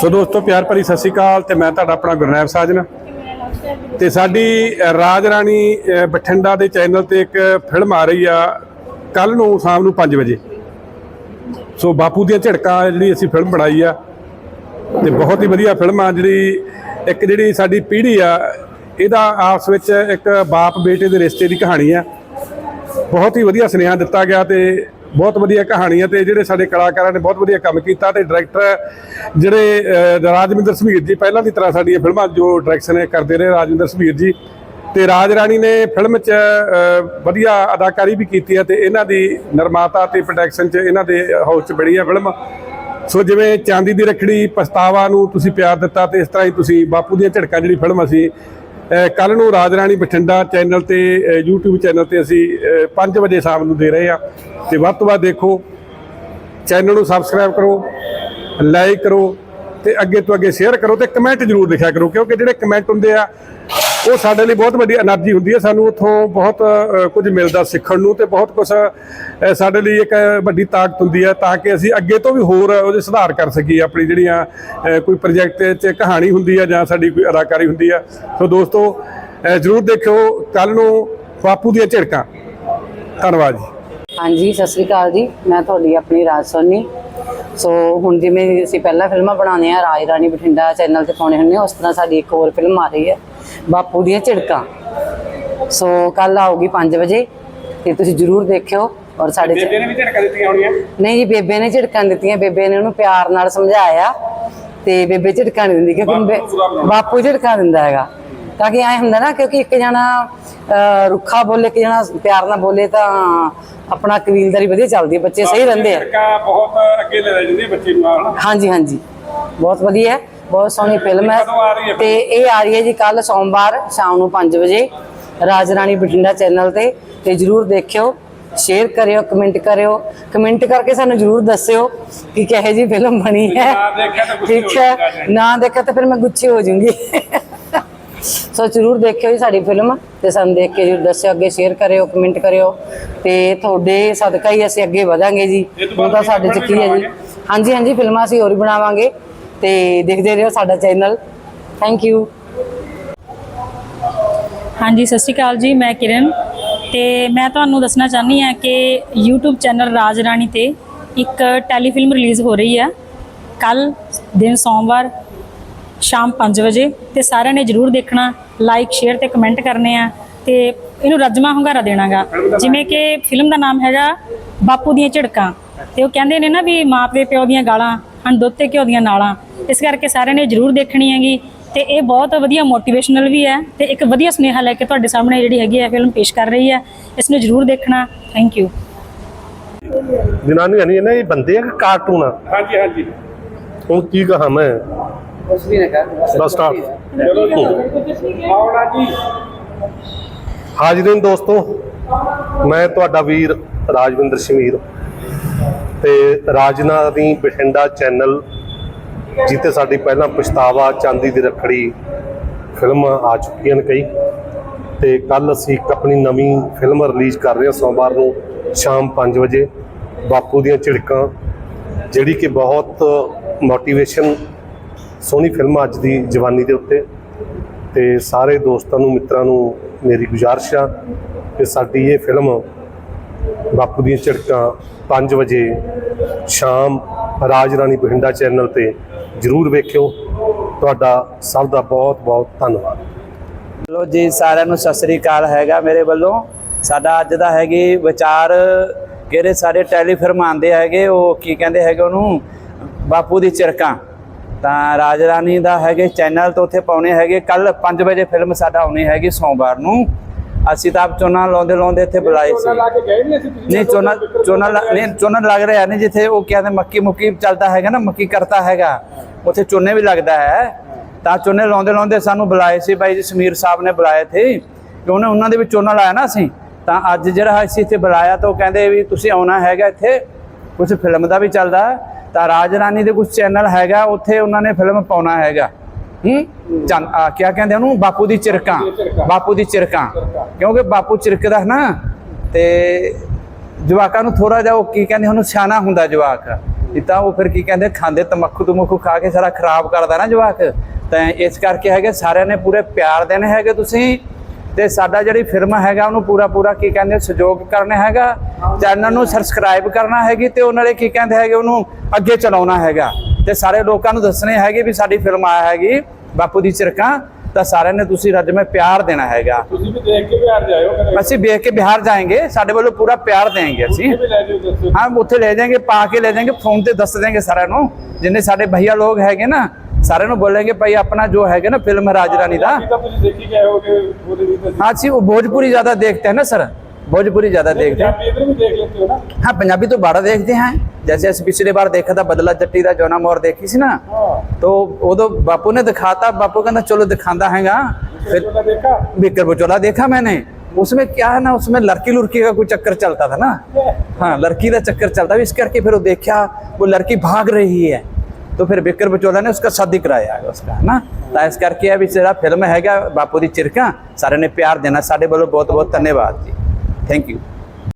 ਸੋ ਦੋਸਤੋ, ਪਿਆਰ ਭਰੀ ਸਤਿ ਸ਼੍ਰੀ ਅਕਾਲ ਤੇ ਮੈਂ ਤੁਹਾਡਾ ਆਪਣਾ ਗੁਰਨੈਬ ਸਾਜਨ। ਤੇ ਸਾਡੀ ਰਾਜ ਰਾਣੀ ਬਠਿੰਡਾ ਦੇ ਚੈਨਲ ਤੇ ਇੱਕ ਫਿਲਮ ਆ ਰਹੀ ਆ ਕੱਲ ਨੂੰ ਸ਼ਾਮ ਨੂੰ 5 ਵਜੇ। ਸੋ ਬਾਪੂ ਦੀਆਂ ਝੜਕਾਂ ਜਿਹੜੀ ਅਸੀਂ ਫਿਲਮ ਬਣਾਈ ਆ, ਤੇ ਬਹੁਤ ਹੀ ਵਧੀਆ ਫਿਲਮ ਆ ਜਿਹੜੀ, ਇੱਕ ਜਿਹੜੀ ਸਾਡੀ ਪੀੜ੍ਹੀ ਆ, ਇਹਦਾ ਆਪਸ ਵਿੱਚ ਇੱਕ ਬਾਪ ਬੇਟੇ ਦੇ ਰਿਸ਼ਤੇ ਦੀ ਕਹਾਣੀ ਆ। ਬਹੁਤ ਹੀ ਵਧੀਆ ਸੁਨੇਹਾ ਦਿੱਤਾ ਗਿਆ ਤੇ ਬਹੁਤ ਵਧੀਆ ਕਹਾਣੀ ਹੈ ਤੇ ਜਿਹੜੇ ਸਾਡੇ ਕਲਾਕਾਰਾਂ ਨੇ ਬਹੁਤ ਵਧੀਆ ਕੰਮ ਕੀਤਾ ਤੇ ਡਾਇਰੈਕਟਰ ਜਿਹੜੇ ਰਾਜਵਿੰਦਰ ਸਮੀਰ ਜੀ, ਪਹਿਲਾਂ ਦੀ ਤਰ੍ਹਾਂ ਸਾਡੀਆਂ ਫਿਲਮਾਂ ਜੋ ਡਾਇਰੈਕਸ਼ਨ ਕਰਦੇ ਰਹੇ ਰਾਜਵਿੰਦਰ ਸਮੀਰ ਜੀ ਤੇ ਰਾਜ ਰਾਣੀ ਨੇ ਫਿਲਮ 'ਚ ਵਧੀਆ ਅਦਾਕਾਰੀ ਵੀ ਕੀਤੀ ਹੈ ਤੇ ਇਹਨਾਂ ਦੀ ਨਿਰਮਾਤਾ ਤੇ ਪ੍ਰੋਡਕਸ਼ਨ 'ਚ ਇਹਨਾਂ ਦੇ ਹਾਊਸ 'ਚ ਬਣੀ ਹੈ ਫਿਲਮ। ਸੋ ਜਿਵੇਂ ਚਾਂਦੀ ਦੀ ਰੱਖੜੀ, ਪਛਤਾਵਾ ਨੂੰ ਤੁਸੀਂ ਪਿਆਰ ਦਿੱਤਾ ਤੇ ਇਸ ਤਰ੍ਹਾਂ ਹੀ ਤੁਸੀਂ ਬਾਪੂ ਦੀਆਂ ਝੜਕਾਂ, ਜਿਹੜੀ ਫਿਲਮ ਅਸੀਂ ਕੱਲ ਨੂੰ ਰਾਜ ਰਾਣੀ ਬਠਿੰਡਾ ਚੈਨਲ ਤੇ ਅ, YouTube ਚੈਨਲ ਤੇ ਅਸੀਂ 5 ਵਜੇ ਸ਼ਾਮ ਨੂੰ ਦੇ ਰਹੇ ਆ ਤੇ ਵੱਧ ਤੋਂ ਵੱਧ ਦੇਖੋ ਚੈਨਲ ਨੂੰ ਸਬਸਕ੍ਰਾਈਬ ਕਰੋ ਲਾਈਕ ਕਰੋ ਤੇ ਅੱਗੇ ਤੋਂ ਅੱਗੇ ਸ਼ੇਅਰ ਕਰੋ ਤੇ ਕਮੈਂਟ ਜ਼ਰੂਰ ਲਿਖਿਆ ਕਰੋ ਕਿਉਂਕਿ ਜਿਹੜੇ ਕਮੈਂਟ ਹੁੰਦੇ ਆ ਉਹ ਸਾਡੇ ਲਈ ਬਹੁਤ ਵੱਡੀ એનર્ਜੀ ਹੁੰਦੀ ਹੈ, ਸਾਨੂੰ ਉੱਥੋਂ ਬਹੁਤ ਕੁਝ ਮਿਲਦਾ ਸਿੱਖਣ ਨੂੰ ਤੇ ਬਹੁਤ ਕੁਝ ਸਾਡੇ ਲਈ ਇੱਕ ਵੱਡੀ ਤਾਕਤ ਹੁੰਦੀ ਹੈ ਤਾਂ ਕਿ ਅਸੀਂ ਅੱਗੇ ਤੋਂ ਵੀ ਹੋਰ ਉਹਦੇ ਸੁਧਾਰ ਕਰ ਸਕੀਏ, ਆਪਣੀ ਜਿਹੜੀਆਂ ਕੋਈ ਪ੍ਰੋਜੈਕਟ 'ਚ ਕਹਾਣੀ ਹੁੰਦੀ ਹੈ ਜਾਂ ਸਾਡੀ ਕੋਈ ਅਦਾਕਾਰੀ ਹੁੰਦੀ ਹੈ। ਸੋ ਦੋਸਤੋ ਜਰੂਰ ਦੇਖਿਓ ਕੱਲ ਨੂੰ ਬਾਪੂ ਦੀਆਂ ਝਿੜਕਾਂ। ਧੰਨਵਾਦ ਜੀ। ਹਾਂਜੀ, ਸਤਿ ਸ੍ਰੀ ਅਕਾਲ ਜੀ। ਮੈਂ ਤੁਹਾਡੀ ਆਪਣੀ ਰਾਜ ਸੋਨੀ। ਸੋ ਹੁਣ ਜਿਵੇਂ ਅਸੀਂ ਪਹਿਲਾਂ ਫਿਲਮਾਂ ਬਣਾਉਂਦੇ ਆ ਰਾਜ ਰਾਣੀ ਬਠਿੰਡਾ ਚੈਨਲ ਤੇ ਪਾਉਣੇ ਹੁੰਦੇ ਉਸ ਤਰ੍ਹਾਂ ਸਾਡੀ ਇੱਕ ਹੋਰ ਫਿਲਮ ਆ ਰਹੀ ਹੈ। ਬਾਪੂ ਦੀਆਂ ਝਿੜਕਾਂ। ਸੋ ਕੱਲ ਆਊਗੀ 5 ਵਜੇ ਤੇ ਤੁਸੀਂ ਜਰੂਰ ਦੇਖਿਓ ਔਰ ਸਾਡੇ ਚ- ਨੇ ਵੀ ਝਿੜਕਾਂ ਦਿੱਤੀਆਂ ਹੋਣੀਆਂ? ਨਹੀਂ ਜੀ ਬੇਬੇ ਨੇ ਝਿੜਕਾਂ ਦਿੱਤੀਆਂ ਬੇਬੇ ਨੇ ਉਹਨੂੰ ਪਿਆਰ ਨਾਲ ਸਮਝਾਇਆ ਤੇ ਬੇਬੇ ਝਿੜਕਾਂ ਨਹੀਂ ਦਿੰਦੀ ਕਿਉਂਕਿ ਬਾਪੂ ਝਿੜਕਾਂ ਦਿੰਦਾ ਹੈਗਾ। ਤਾਂ ਕਿ ਐ ਹੁੰਦਾ ਨਾ ਕਿਉਂਕਿ ਇੱਕ ਜਣਾ ਰੁੱਖਾ ਬੋਲੇ ਇੱਕ ਜਣਾ ਪਿਆਰ ਨਾਲ ਬੋਲੇ ਤਾਂ ਆਪਣਾ ਕਬੀਲਦਾਰੀ ਵਧੀਆ ਚੱਲਦੀ ਹੈ ਬੱਚੇ ਸਹੀ ਰਹਿੰਦੇ ਆ। ਝਿੜਕਾਂ ਬਹੁਤ ਅੱਗੇ ਲੈ ਜਾਂਦੀਆਂ ਬੱਚੇ ਨੂੰ ਹਾਂਜੀ ਹਾਂਜੀ। ਬਹੁਤ ਵਧੀਆ। ਹੈ ਬਹੁਤ ਸੋਹਣੀ ਫਿਲਮ ਹੈ। ਤੇ ਇਹ ਆ ਰਹੀ ਹੈ ਜੀ ਕੱਲ ਸੋਮਵਾਰ ਸ਼ਾਮ ਨੂੰ 5 ਵਜੇ। ਰਾਜ ਰਾਣੀ ਬਠਿੰਡਾ ਚੈਨਲ ਤੇ। ਤੇ ਜਰੂਰ ਦੇਖਿਓ ਸ਼ੇਅਰ ਕਰਿਓ ਕਮੈਂਟ ਕਰਿਓ। ਕਮੈਂਟ ਕਰਕੇ ਸਾਨੂੰ ਜਰੂਰ ਦੱਸਿਓ ਕਿ ਕਿਹੋ ਜੀ ਫਿਲਮ ਬਣੀ ਹੈ। ਠੀਕ ਹੋ। ਨਾ ਦੇਖਿਆ ਤਾਂ ਫਿਰ ਮੈਂ ਗੁੱਸੇ ਹੋ ਜਾਊਂਗੀ। ਸੋ ਜਰੂਰ ਦੇਖਿਓ ਜੀ ਸਾਡੀ ਫਿਲਮ ਤੇ ਸਾਨੂੰ ਦੇਖ ਕੇ ਜਰੂਰ ਦੱਸਿਓ ਅੱਗੇ ਸ਼ੇਅਰ ਕਰਿਓ ਕਮੈਂਟ ਕਰਿਓ। ਤੇ ਤੁਹਾਡੇ ਸਦਕਾ ਹੀ ਅਸੀਂ ਅੱਗੇ ਵਧਾਂਗੇ ਜੀ। ਉਹ ਤਾਂ ਸਾਡੇ ਚ ਕੀ ਹੈ ਜੀ। ਹਾਂਜੀ ਹਾਂਜੀ ਫਿਲਮਾਂ ਅਸੀਂ ਹੋਰ ਬਣਾਵਾਂਗੇ। ਤੇ ਦੇਖਦੇ ਰਹੋ ਸਾਡਾ ਚੈਨਲ। ਥੈਂਕ ਯੂ ਹਾਂਜੀ, ਸਤਿ ਸ਼੍ਰੀ ਅਕਾਲ ਜੀ, ਮੈਂ ਕਿਰਨ। ਤੇ ਮੈਂ ਤੁਹਾਨੂੰ ਦੱਸਣਾ ਚਾਹਨੀ ਹਾਂ ਕਿ YouTube ਚੈਨਲ ਰਾਜ ਰਾਣੀ ਤੇ ਇੱਕ ਟੈਲੀਫਿਲਮ ਰਿਲੀਜ਼ ਹੋ ਰਹੀ ਆ ਕੱਲ ਦਿਨ ਸੋਮਵਾਰ ਸ਼ਾਮ 5 ਵਜੇ ਤੇ ਸਾਰਿਆਂ ਨੇ ਜਰੂਰ ਦੇਖਣਾ। ਲਾਈਕ ਸ਼ੇਅਰ ਤੇ ਕਮੈਂਟ ਕਰਨੇ ਆ। ਤੇ ਇਹਨੂੰ ਰੱਜਮਾ ਹੁੰਗਾਰਾ ਦੇਣਾਗਾ। ਜਿਵੇਂ ਕਿ ਫਿਲਮ ਦਾ ਨਾਮ ਹੈਗਾ ਬਾਪੂ ਦੀਆਂ ਝਿੜਕਾਂ। ਤੇ ਉਹ ਕਹਿੰਦੇ ਨੇ ਨਾ ਵੀ ਮਾਂ ਪਿਓ ਪਿਓ ਦੀਆਂ ਗਾਲਾਂ ਹਨ ਦੁੱਧ ਤੇ ਘਿਓ ਦੀਆਂ ਨਾਲਾਂ। ਇਸ ਕਰਕੇ ਸਾਰਿਆਂ ਨੇ ਜਰੂਰ ਦੇਖਣੀ ਹੈਗੀ ਤੇ ਇਹ ਬਹੁਤ ਵਧੀਆ ਮੋਟੀਵੇਸ਼ਨਲ ਵੀ ਹੈ ਤੇ ਇੱਕ ਵਧੀਆ ਸੁਨੇਹਾ ਲੈ ਕੇ ਤੁਹਾਡੇ ਸਾਹਮਣੇ ਜਿਹੜੀ ਹੈਗੀ ਹੈ ਫਿਲਮ ਪੇਸ਼ ਕਰ ਰਹੀ ਹੈ। ਇਸ ਨੂੰ ਜਰੂਰ ਦੇਖਣਾ। ਥੈਂਕ ਯੂ ਜਨਾਨੀਆਂ ਨਹੀਂ ਨਾ ਇਹ ਬੰਦੇ ਆ ਕਿ ਕਾਰਟੂਨ ਆ? ਹਾਂਜੀ ਹਾਂਜੀ। ਹੁਣ ਕੀ ਕਹਾਂ ਮੈਂ? ਕੁਝ ਵੀ ਨਾ ਕਰ ਬਸ ਸਟਾਰਟ ਚਲੋ ਜੀ। ਆਉਣਾ ਜੀ। ਹਾਜ਼ਰੀਨ ਦੋਸਤੋ ਮੈਂ ਤੁਹਾਡਾ ਵੀਰ ਰਾਜਵਿੰਦਰ ਸ਼ਮੀਰ। ਤੇ ਰਾਜਨਾਰੀ ਬਠਿੰਡਾ ਚੈਨਲ ਜਿੱਤੇ ਸਾਡੀ ਪਹਿਲਾਂ ਪਛਤਾਵਾ, ਚਾਂਦੀ ਦੀ ਰੱਖੜੀ ਫਿਲਮਾਂ ਆ ਚੁੱਕੀਆਂ ਨੇ ਕਈ। ਤੇ ਕੱਲ ਅਸੀਂ ਇੱਕ ਆਪਣੀ ਨਵੀਂ ਫਿਲਮ ਰਿਲੀਜ਼ ਕਰ ਰਹੇ ਹਾਂ ਸੋਮਵਾਰ ਨੂੰ ਸ਼ਾਮ 5 ਵਜੇ, ਬਾਪੂ ਦੀਆਂ ਝਿੜਕਾਂ, ਜਿਹੜੀ ਕਿ ਬਹੁਤ ਮੋਟੀਵੇਸ਼ਨ ਸੋਹਣੀ ਫਿਲਮ ਅੱਜ ਦੀ ਜਵਾਨੀ ਦੇ ਉੱਤੇ। ਤੇ ਸਾਰੇ ਦੋਸਤਾਂ ਨੂੰ, ਮਿੱਤਰਾਂ ਨੂੰ ਮੇਰੀ ਗੁਜ਼ਾਰਿਸ਼ ਆ ਕਿ ਸਾਡੀ ਇਹ ਫਿਲਮ ਬਾਪੂ ਦੀਆਂ ਝੜਕਾਂ 5 ਵਜੇ ਸ਼ਾਮ ਰਾਜ ਰਾਣੀ ਬਠਿੰਡਾ ਚੈਨਲ ਤੇ ਜਰੂਰ ਵੇਖਿਓ। ਤੁਹਾਡਾ ਸਭ ਦਾ ਬਹੁਤ ਬਹੁਤ ਧੰਨਵਾਦ। ਲੋ ਜੀ, ਸਾਰਿਆਂ ਨੂੰ ਸਤਿ ਸ੍ਰੀ ਅਕਾਲ ਹੈਗਾ ਮੇਰੇ ਵੱਲੋਂ। ਸਾਡਾ ਅੱਜ ਦਾ ਹੈਗੀ ਵਿਚਾਰ ਕਿਹੜੇ ਸਾਡੇ ਟੈਲੀਫਿਲਮ ਆਉਂਦੇ ਹੈਗੇ, ਉਹ ਕੀ ਕਹਿੰਦੇ ਹੈਗੇ ਉਹਨੂੰ? ਬਾਪੂ ਦੀ ਚਿਰਕਾਂ ਤਾਂ ਰਾਜ ਰਾਣੀ ਦਾ ਹੈਗੇ ਚੈਨਲ ਤੋਂ ਉੱਥੇ ਪਾਉਣੇ ਹੈਗੇ। ਕੱਲ 5 ਵਜੇ ਫਿਲਮ ਸਾਡਾ ਆਉਣੀ ਹੈਗੀ ਸੋਮਵਾਰ ਨੂੰ। ਅਸੀਂ ਤਾਂ ਆਪ ਚੋਣਾਂ ਲਾਉਂਦੇ ਲਾਉਂਦੇ ਇੱਥੇ ਬੁਲਾਏ ਸੀ ਨਹੀਂ ਚੋਣਾ ਚੋਣਾ ਨਹੀਂ ਚੋਣਾ ਲੱਗ ਰਿਹਾ ਨਹੀਂ ਜਿੱਥੇ ਉਹ ਕਹਿੰਦੇ ਮੱਕੀ ਮੁੱਕੀ ਚੱਲਦਾ ਹੈਗਾ ਨਾ ਮੱਕੀ ਕਰਤਾ ਹੈਗਾ। ਉੱਥੇ ਚੋਨੇ ਵੀ ਲੱਗਦਾ ਹੈ। ਤਾਂ ਚੋਨੇ ਲਾਉਂਦੇ ਲਾਉਂਦੇ ਸਾਨੂੰ ਬੁਲਾਏ ਸੀ ਬਾਈ ਜੀ ਸਮੀਰ ਸਾਹਿਬ ਨੇ ਬੁਲਾਏ ਥੇ ਕਿ ਉਹਨੇ ਉਹਨਾਂ ਦੇ ਵਿੱਚ ਚੋਨਾ ਲਾਇਆ ਨਾ ਅਸੀਂ। ਤਾਂ ਅੱਜ ਜਿਹੜਾ ਅਸੀਂ ਇੱਥੇ ਬੁਲਾਇਆ ਤਾਂ ਉਹ ਕਹਿੰਦੇ ਵੀ ਤੁਸੀਂ ਆਉਣਾ ਹੈਗਾ ਇੱਥੇ। ਕੁਝ ਫਿਲਮ ਦਾ ਵੀ ਚੱਲਦਾ। ਤਾਂ ਰਾਜ ਰਾਣੀ ਦੇ ਕੁਝ ਚੈਨਲ ਹੈਗਾ ਉੱਥੇ ਉਹਨਾਂ ਨੇ ਫਿਲਮ ਪਾਉਣਾ ਹੈਗਾ। ਹੂੰ? ਚੰਨ ਆ ਕੀ ਕਹਿੰਦੇ ਉਹਨੂੰ? ਬਾਪੂ ਦੀ ਚਿਰਕਾਂ। ਬਾਪੂ ਦੀ ਚਿਰਕਾਂ। ਕਿਉਂਕਿ ਬਾਪੂ ਚਿਰਕਦਾ ਹੈ ਨਾ ਤੇ ਜਵਾਕਾਂ ਨੂੰ ਥੋੜਾ ਜਿਹਾ ਉਹ ਕੀ ਕਹਿੰਦੇ ਉਹਨੂੰ ਸਿਆਣਾ ਹੁੰਦਾ ਜਵਾਕ। ਇਹ ਤਾਂ ਉਹ ਫਿਰ ਕੀ ਕਹਿੰਦੇ ਖਾਂਦੇ ਤਮੱਕੂ ਤਮੱਕੂ ਖਾ ਕੇ ਸਾਰਾ ਖਰਾਬ ਕਰਦਾ ਨਾ ਜਵਾਕ। ਤਾਂ ਇਸ ਕਰਕੇ ਹੈਗੇ ਸਾਰਿਆਂ ਨੇ ਪੂਰੇ ਪਿਆਰ ਦੇਣੇ ਹੈਗੇ ਤੁਸੀਂ। ਤੇ ਸਾਡਾ ਜਿਹੜੀ ਫਿਲਮ ਹੈਗਾ ਉਹਨੂੰ ਪੂਰਾ ਪੂਰਾ ਕੀ ਕਹਿੰਦੇ ਸਹਿਯੋਗ ਕਰਨਾ ਹੈਗਾ। ਚੈਨਲ ਨੂੰ ਸਬਸਕ੍ਰਾਈਬ ਕਰਨਾ ਹੈਗੀ ਤੇ ਉਹਨਾਂ ਨੇ ਕੀ ਕਹਿੰਦੇ ਹੈਗੇ ਉਹਨੂੰ ਅੱਗੇ ਚਲਾਉਣਾ ਹੈਗਾ। ਤੇ ਸਾਰੇ ਲੋਕਾਂ ਨੂੰ ਦੱਸਣੇ ਹੈਗੇ ਵੀ ਸਾਡੀ ਫਿਲਮ ਆਇਆ ਹੈਗੀ। ਬਾਪੂ ਦੀ ਚਰਖਾ ਤਾਂ ਸਾਰਿਆਂ ਨੇ ਤੁਸੀਂ ਰੱਜ ਮੈਂ ਪਿਆਰ ਦੇਣਾ ਹੈਗਾ। ਤੁਸੀਂ ਵੀ ਦੇਖ ਕੇ ਬਿਹਾਰ ਜਾਇਓ ਅਸੀਂ ਵੇਖ ਕੇ ਬਿਹਾਰ ਜਾਏਗੇ ਸਾਡੇ ਵੱਲੋਂ ਪੂਰਾ ਪਿਆਰ ਦੇਾਂਗੇ ਅਸੀਂ। ਹਾਂ ਉੱਥੇ ਲੈ ਜਾਏਂਗੇ ਪਾ ਕੇ ਲੈ ਜਾਏਗੇ ਫੋਨ ਤੇ ਦੱਸ ਦੇਾਂਗੇ ਸਾਰਿਆਂ ਨੂੰ। ਜਿੰਨੇ ਸਾਡੇ ਭਈਆ ਲੋਕ ਹੈਗੇ ਨਾ ਸਾਰਿਆਂ ਨੂੰ ਬੋਲਾਂਗੇ ਭਾਈ ਆਪਣਾ ਜੋ ਹੈਗਾ ਨਾ ਫਿਲਮ ਰਾਜ ਰਾਣੀ ਦਾ ਹਾਂ ਜੀ ਉਹ ਭੋਜਪੁਰੀ ਜ਼ਿਆਦਾ ਦੇਖਦੇ ਹੈ ਨਾ ਸਰ ਭੋਜਪੁਰੀ ਜ਼ਿਆਦਾ देखते ਹਾਂ। ਪੰਜਾਬੀ ਤੋਂ तो ਦੇਖਦੇ ਹਾਂ। जैसे ਅਸੀਂ पिछले बार देखा था बदला जट्टी ਦਾ ਜੋਨਾ ਮੋਰ ਦੇਖੀ ਸੀ ਨਾ ਹਾਂ तो उदो बापू ने दिखाता बापू कहना चलो दिखाता हैगा फिर ਉਹਦਾ ਦੇਖਾ बिकर बचोला देखा मैंने उसमें क्या है ना उसमें लड़की लुड़की का कोई चक्कर चलता था ना हाँ लड़की का चक्कर चलता इस करके फिर वो देखा वो लड़की भाग रही है तो फिर बिकर बचोला ने उसका शादी कराया है उसका है ना ਤਾਂ ਇਸ ਕਰਕੇ ਇਹ ਵੀ ਜਿਹੜਾ ਫਿਲਮ ਹੈਗਾ ਬਾਪੂ ਦੀ ਚਿਰਕਾਂ ਸਾਰਿਆਂ ਨੇ ਪਿਆਰ ਦੇਣਾ ਸਾਡੇ ਵੱਲੋਂ ਬਹੁਤ ਬਹੁਤ ਧੰਨਵਾਦ ਜੀ ਥੈਂਕ ਯੂ